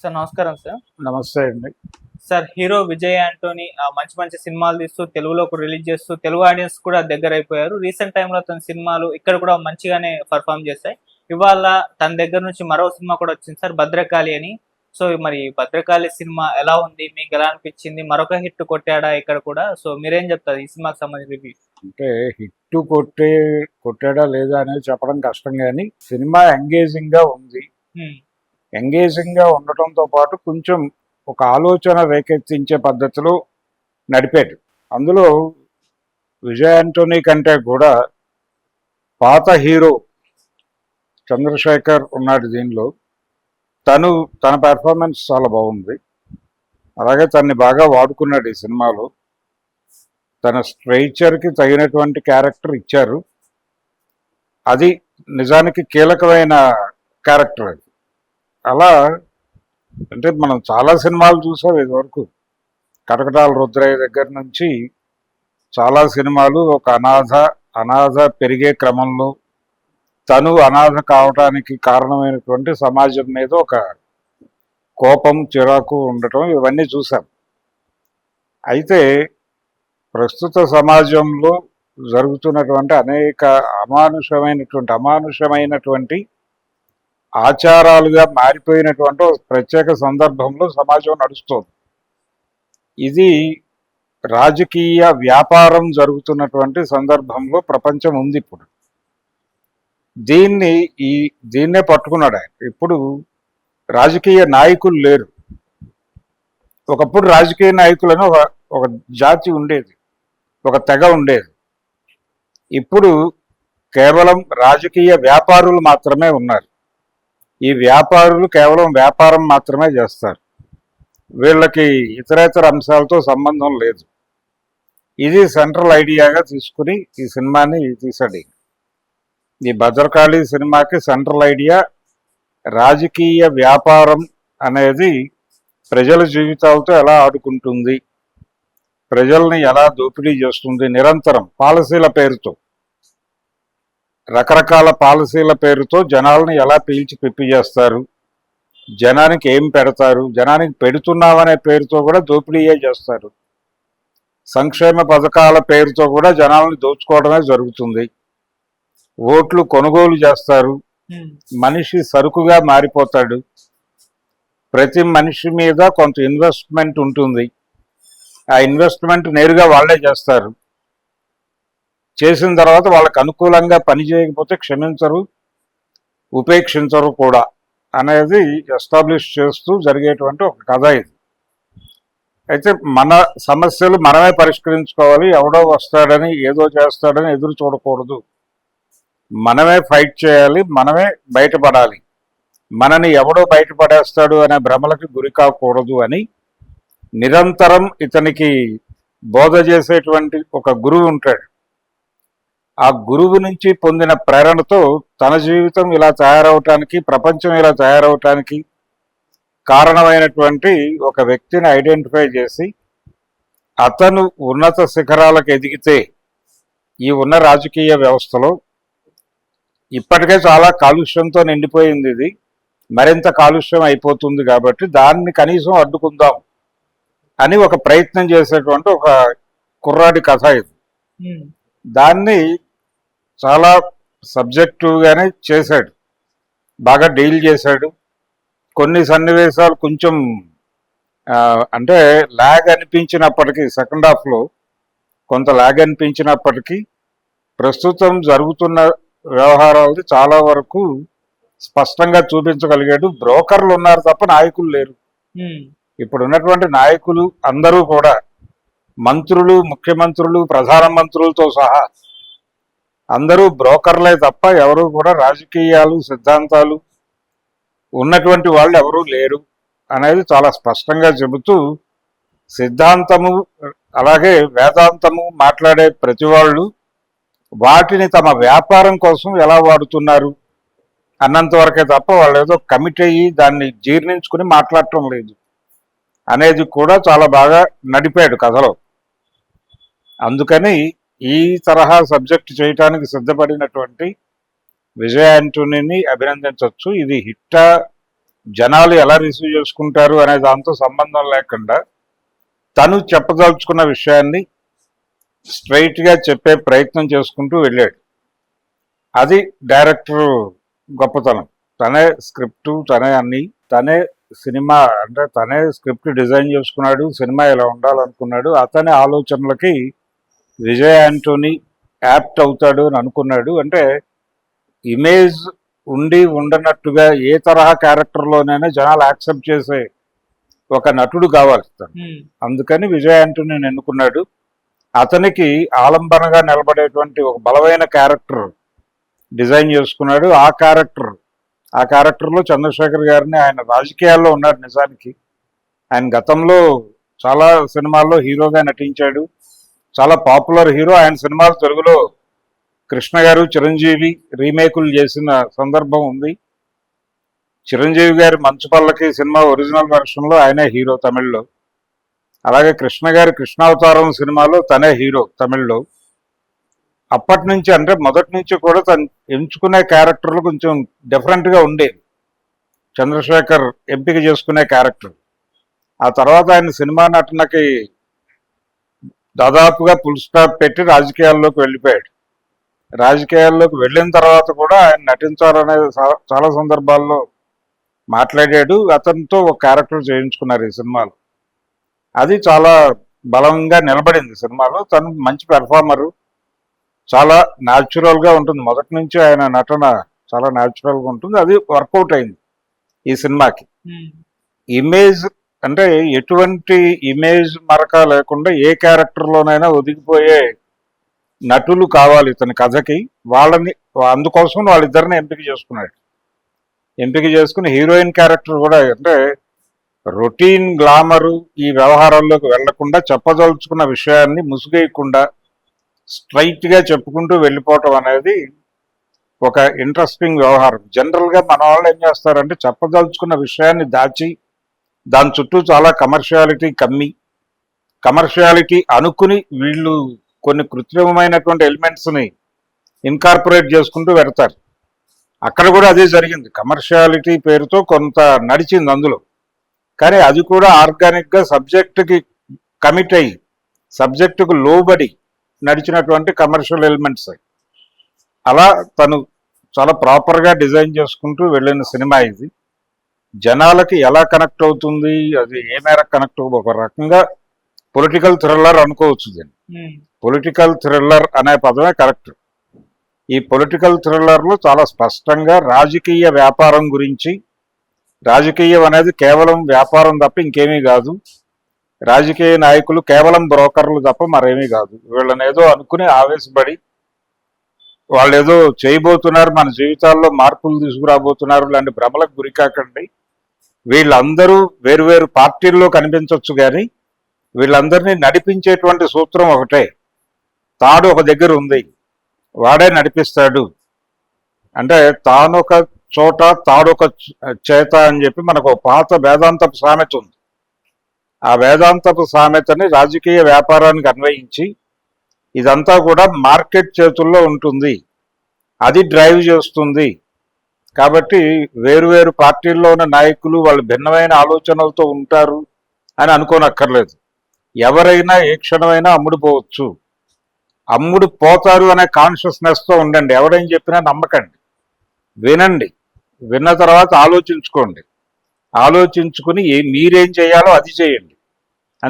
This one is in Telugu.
సార్ నమస్కారం సార్. నమస్తే అండి. సార్ హీరో విజయ్ యాంటోనీ ఆ, మంచి మంచి సినిమాలు తీస్తూ తెలుగులో కూడా రిలీజ్ చేస్తూ తెలుగు ఆడియన్స్ కూడా దగ్గర అయిపోయారు రీసెంట్ టైంలో తన సినిమాలు ఇక్కడ కూడా మంచిగానే పర్ఫామ్ చేస్తాయి ఇవాళ తన దగ్గర నుంచి మరో సినిమా కూడా వచ్చింది సార్ భద్రకాళి అని. సో మరి భద్రకాళి సినిమా ఎలా ఉంది? మీకు ఎలా అనిపించింది? మరొక హిట్ కొట్టాడా ఇక్కడ కూడా? సో మీరేం చెప్తారు ఈ సినిమాకి సంబంధించి రివ్యూ అంటే హిట్ కొట్టే కొట్టాడా లేదా అనేది చెప్పడం కష్టం కానీ సినిమా ఎంగేజింగ్గా ఉంది ఎంగేజింగ్గా ఉండటంతో పాటు కొంచెం ఒక ఆలోచన రేకెత్తించే పద్ధతిలో నడిపాడు అందులో విజయ్ ఆంటోనీ కంటే కూడా పాత హీరో చంద్రశేఖర్ ఉన్నాడు దీనిలో. తను తన పెర్ఫార్మెన్స్ చాలా బాగుంది. అలాగే తన్ని బాగా వాడుకున్నాడు ఈ సినిమాలో. తన స్ట్రైచర్కి తగినటువంటి క్యారెక్టర్ ఇచ్చారు. అది నిజానికి కీలకమైన క్యారెక్టర్ అది. అలా అంటే మనం చాలా సినిమాలు చూసాం ఇదివరకు. కటకటాల రుద్రయ్య దగ్గర నుంచి చాలా సినిమాలు ఒక అనాథ అనాథ పెరిగే క్రమంలో తను అనాథ కావటానికి కారణమైనటువంటి సమాజం మీద ఒక కోపం చిరాకు ఉండటం ఇవన్నీ చూసాం. అయితే ప్రస్తుత సమాజంలో జరుగుతున్నటువంటి అనేక అమానుషమైనటువంటి అమానుషమైనటువంటి ఆచారాలుగా మారిపోయినటువంటి ఒక ప్రత్యేక సందర్భంలో సమాజం నడుస్తుంది. ఇది రాజకీయ వ్యాపారం జరుగుతున్నటువంటి సందర్భంలో ప్రపంచం ఉంది ఇప్పుడు. దీన్ని ఈ దీన్నే పట్టుకున్నాడు ఆయన. ఇప్పుడు రాజకీయ నాయకులు లేరు. ఒకప్పుడు రాజకీయ నాయకులను ఒక ఒక జాతి ఉండేది. ఒక తెగ ఉండేది. ఇప్పుడు కేవలం రాజకీయ వ్యాపారులు మాత్రమే ఉన్నారు. ఈ వ్యాపారులు కేవలం వ్యాపారం మాత్రమే చేస్తారు. వీళ్ళకి ఇతరేతర అంశాలతో సంబంధం లేదు. ఇది సెంట్రల్ ఐడియాగా తీసుకుని ఈ సినిమాని తీసాడు ఈ భద్రకాళి సినిమాకి సెంట్రల్ ఐడియా రాజకీయ వ్యాపారం అనేది ప్రజల జీవితాలతో ఎలా ఆడుకుంటుంది ప్రజల్ని ఎలా దోపిడీ చేస్తుంది నిరంతరం పాలసీల పేరుతో రకరకాల పాలసీల పేరుతో జనాల్ని ఎలా పీల్చి పిప్పి చేస్తారు? జనానికి ఏం పెడతారు? జనానికి పెడుతున్నామనే పేరుతో కూడా దోపిడీయే చేస్తారు. సంక్షేమ పథకాల పేరుతో కూడా జనాల్ని దోచుకోవడమే జరుగుతుంది. ఓట్లు కొనుగోలు చేస్తారు. మనిషి సరుకుగా మారిపోతాడు. ప్రతి మనిషి మీద కొంత ఇన్వెస్ట్మెంట్ ఉంటుంది. ఆ ఇన్వెస్ట్మెంట్ నేరుగా వాళ్ళే చేస్తారు. చేసిన తర్వాత వాళ్ళకు అనుకూలంగా పని చేయకపోతే క్షమించరు ఉపేక్షించరు కూడా అనేది ఎస్టాబ్లిష్ చేస్తూ జరిగేటువంటి ఒక కథ ఇది. అయితే మన సమస్యలు మనమే పరిష్కరించుకోవాలి ఎవడో వస్తాడని ఏదో చేస్తాడని ఎదురు చూడకూడదు. మనమే ఫైట్ చేయాలి మనమే బయటపడాలి. మనని ఎవడో బయటపడేస్తాడు అనే భ్రమలకు గురి కాకూడదు అని నిరంతరం ఇతనికి బోధ చేసేటువంటి ఒక గురువు ఉంటాడు. ఆ గురువు నుంచి పొందిన ప్రేరణతో తన జీవితం ఇలా తయారవటానికి ప్రపంచం ఇలా తయారవటానికి కారణమైనటువంటి ఒక వ్యక్తిని ఐడెంటిఫై చేసి అతను ఉన్నత శిఖరాలకు ఎదిగితే ఈ ఉన్న రాజకీయ వ్యవస్థలో ఇప్పటికే చాలా కాలుష్యంతో నిండిపోయింది ఇది. మరింత కాలుష్యం అయిపోతుంది కాబట్టి దాన్ని కనీసం అడ్డుకుందాం అని ఒక ప్రయత్నం చేసేటువంటి ఒక కుర్రాడి కథ ఇది. దాన్ని చాలా సబ్జెక్టివ్గానే చేశాడు. బాగా డీల్ చేశాడు. కొన్ని సన్నివేశాలు కొంచెం అంటే లాగ్ అనిపించినప్పటికీ సెకండ్ హాఫ్లో కొంత లాగ్ అనిపించినప్పటికీ ప్రస్తుతం జరుగుతున్న వ్యవహారాలు చాలా వరకు స్పష్టంగా చూపించగలిగాడు. బ్రోకర్లు ఉన్నారు తప్ప నాయకులు లేరు. ఇప్పుడు ఉన్నటువంటి నాయకులు అందరూ కూడా మంత్రులు ముఖ్యమంత్రులు ప్రధానమంత్రులతో సహా అందరూ బ్రోకర్లే తప్ప ఎవరు కూడా రాజకీయాలు సిద్ధాంతాలు ఉన్నటువంటి వాళ్ళు ఎవరూ లేరు అనేది చాలా స్పష్టంగా చెబుతూ సిద్ధాంతము అలాగే వేదాంతము మాట్లాడే ప్రతి వాళ్ళు వాటిని తమ వ్యాపారం కోసం ఎలా వాడుతున్నారు అన్నంత వరకే తప్ప వాళ్ళు ఏదో కమిట్ అయ్యి దాన్ని జీర్ణించుకుని మాట్లాడటం లేదు అనేది కూడా చాలా బాగా నడిపాడు కథలో. అందుకని ఈ తరహా సబ్జెక్ట్ చేయటానికి సిద్ధపడినటువంటి విజయ యాంటోనీని అభినందించవచ్చు. ఇది హిట్ట జనాలు ఎలా రిసీవ్ చేసుకుంటారు అనే దాంతో సంబంధం లేకుండా తను చెప్పదలుచుకున్న విషయాన్ని స్ట్రైట్గా చెప్పే ప్రయత్నం చేసుకుంటూ వెళ్ళాడు. అది డైరెక్టర్ గొప్పతనం. తనే స్క్రిప్ట్ తనే అన్ని తనే సినిమా అంటే తనే స్క్రిప్ట్ డిజైన్ చేసుకున్నాడు సినిమా ఇలా ఉండాలనుకున్నాడు అతని ఆలోచనలకి విజయ్ యాంటోనీ యాప్ట్ అవుతాడు అని అనుకున్నాడు. అంటే ఇమేజ్ ఉండి ఉండనట్టుగా ఏ తరహా క్యారెక్టర్లోనైనా జనాలు యాక్సెప్ట్ చేసే ఒక నటుడు కావాలి అందుకని విజయ్ యాంటోనీని ఎన్నుకున్నాడు. అతనికి ఆలంబనగా నిలబడేటువంటి ఒక బలమైన క్యారెక్టర్ డిజైన్ చేసుకున్నాడు. ఆ క్యారెక్టర్ ఆ క్యారెక్టర్లో చంద్రశేఖర్ గారిని ఆయన రాజకీయాల్లో ఉన్నాడు నిజానికి. ఆయన గతంలో చాలా సినిమాల్లో హీరోగా నటించాడు. చాలా పాపులర్ హీరో ఆయన సినిమాలు తెలుగులో కృష్ణ గారు చిరంజీవి రీమేకులు చేసిన సందర్భం ఉంది. చిరంజీవి గారి మంచు పల్లకి సినిమా ఒరిజినల్ వెర్షన్లో ఆయనే హీరో తమిళ్ళో. అలాగే కృష్ణ గారి కృష్ణావతారం సినిమాలో తనే హీరో తమిళ్ళో. అప్పటి నుంచి అంటే మొదటి నుంచి కూడా తను ఎంచుకునే క్యారెక్టర్లు కొంచెం డిఫరెంట్గా ఉండేవి చంద్రశేఖర్ ఎంపిక చేసుకునే క్యారెక్టర్. ఆ తర్వాత ఆయన సినిమా నటనకి దాదాపుగా ఫుల్ స్టాప్ పెట్టి రాజకీయాల్లోకి వెళ్ళిపోయాడు. రాజకీయాల్లోకి వెళ్ళిన తర్వాత కూడా ఆయన నటించాలనే చాలా సందర్భాల్లో మాట్లాడాడు. అతనితో ఒక క్యారెక్టర్ చేయించుకున్నారు ఈ సినిమాలో. అది చాలా బలంగా నిలబడింది సినిమాలో. తను మంచి పెర్ఫార్మరు చాలా న్యాచురల్గా ఉంటుంది. మొదటి నుంచి ఆయన నటన చాలా న్యాచురల్గా ఉంటుంది. అది వర్కౌట్ అయింది ఈ సినిమాకి. ఇమేజ్ అంటే ఎటువంటి ఇమేజ్ మరక లేకుండా ఏ క్యారెక్టర్లోనైనా ఒదిగిపోయే నటులు కావాలి ఇతని కథకి. వాళ్ళని అందుకోసం వాళ్ళిద్దరిని ఎంపిక చేసుకున్నాడు. ఎంపిక చేసుకుని హీరోయిన్ క్యారెక్టర్ కూడా అంటే రొటీన్ గ్లామరు ఈ వ్యవహారాల్లోకి వెళ్ళకుండా చెప్పదలుచుకున్న విషయాన్ని ముసుగేయకుండా స్ట్రైట్గా చెప్పుకుంటూ వెళ్ళిపోవటం అనేది ఒక ఇంట్రెస్టింగ్ వ్యవహారం. జనరల్గా మన వాళ్ళు ఏం చేస్తారంటే చెప్పదలుచుకున్న విషయాన్ని దాచి దాని చుట్టూ చాలా కమర్షియాలిటీ కమ్మి కమర్షియాలిటీ అనుకుని వీళ్ళు కొన్ని కృత్రిమమైనటువంటి ఎలిమెంట్స్ని ఇన్కార్పొరేట్ చేసుకుంటూ పెడతారు అక్కడ కూడా అదే జరిగింది. కమర్షియాలిటీ పేరుతో కొంత నడిచింది అందులో. కానీ అది కూడా ఆర్గానిక్గా సబ్జెక్టుకి కమిట్ అయ్యి సబ్జెక్టుకు లోబడి నడిచినటువంటి కమర్షియల్ ఎలిమెంట్స్ అలా తను చాలా ప్రాపర్గా డిజైన్ చేసుకుంటూ వెళ్ళిన సినిమా ఇది. జనాలకి ఎలా కనెక్ట్ అవుతుంది? అది ఏ మేరకు కనెక్ట్ ఒక రకంగా పొలిటికల్ థ్రిల్లర్ అనుకోవచ్చు దీన్ని. పొలిటికల్ థ్రిల్లర్ అనే పదమే కరెక్ట్ ఈ పొలిటికల్ థ్రిల్లర్లో చాలా స్పష్టంగా రాజకీయ వ్యాపారం గురించి రాజకీయం అనేది కేవలం వ్యాపారం తప్ప ఇంకేమీ కాదు. రాజకీయ నాయకులు కేవలం బ్రోకర్లు తప్ప మరేమీ కాదు. వీళ్ళని ఏదో అనుకుని ఆవేశపడి వాళ్ళు ఏదో చేయబోతున్నారు మన జీవితాల్లో మార్పులు తీసుకురాబోతున్నారు లాంటి భ్రమలకు గురికాకండి. వీళ్ళందరూ వేరువేరు పార్టీల్లో కనిపించవచ్చు కానీ వీళ్ళందరినీ నడిపించేటువంటి సూత్రం ఒకటే. తాడు ఒక దగ్గర ఉంది. వాడే నడిపిస్తాడు. అంటే తానొక చోట తాడొక చేత అని చెప్పి మనకు పాత వేదాంతపు సామెత ఉంది. ఆ వేదాంతపు సామెతని రాజకీయ వ్యాపారానికి అన్వయించి ఇదంతా కూడా మార్కెట్ చేతుల్లో ఉంటుంది. అది డ్రైవ్ చేస్తుంది. కాబట్టి వేరువేరు పార్టీల్లో ఉన్న నాయకులు వాళ్ళు భిన్నమైన ఆలోచనలతో ఉంటారు అని అనుకోనక్కర్లేదు. ఎవరైనా ఏ క్షణమైనా అమ్ముడుపోవచ్చు అమ్ముడు పోతారు అనే కాన్షియస్నెస్తో ఉండండి. ఎవడేం చెప్పినా నమ్మకండి. వినండి. విన్న తర్వాత ఆలోచించుకోండి. ఆలోచించుకుని మీరేం చేయాలో అది చేయండి.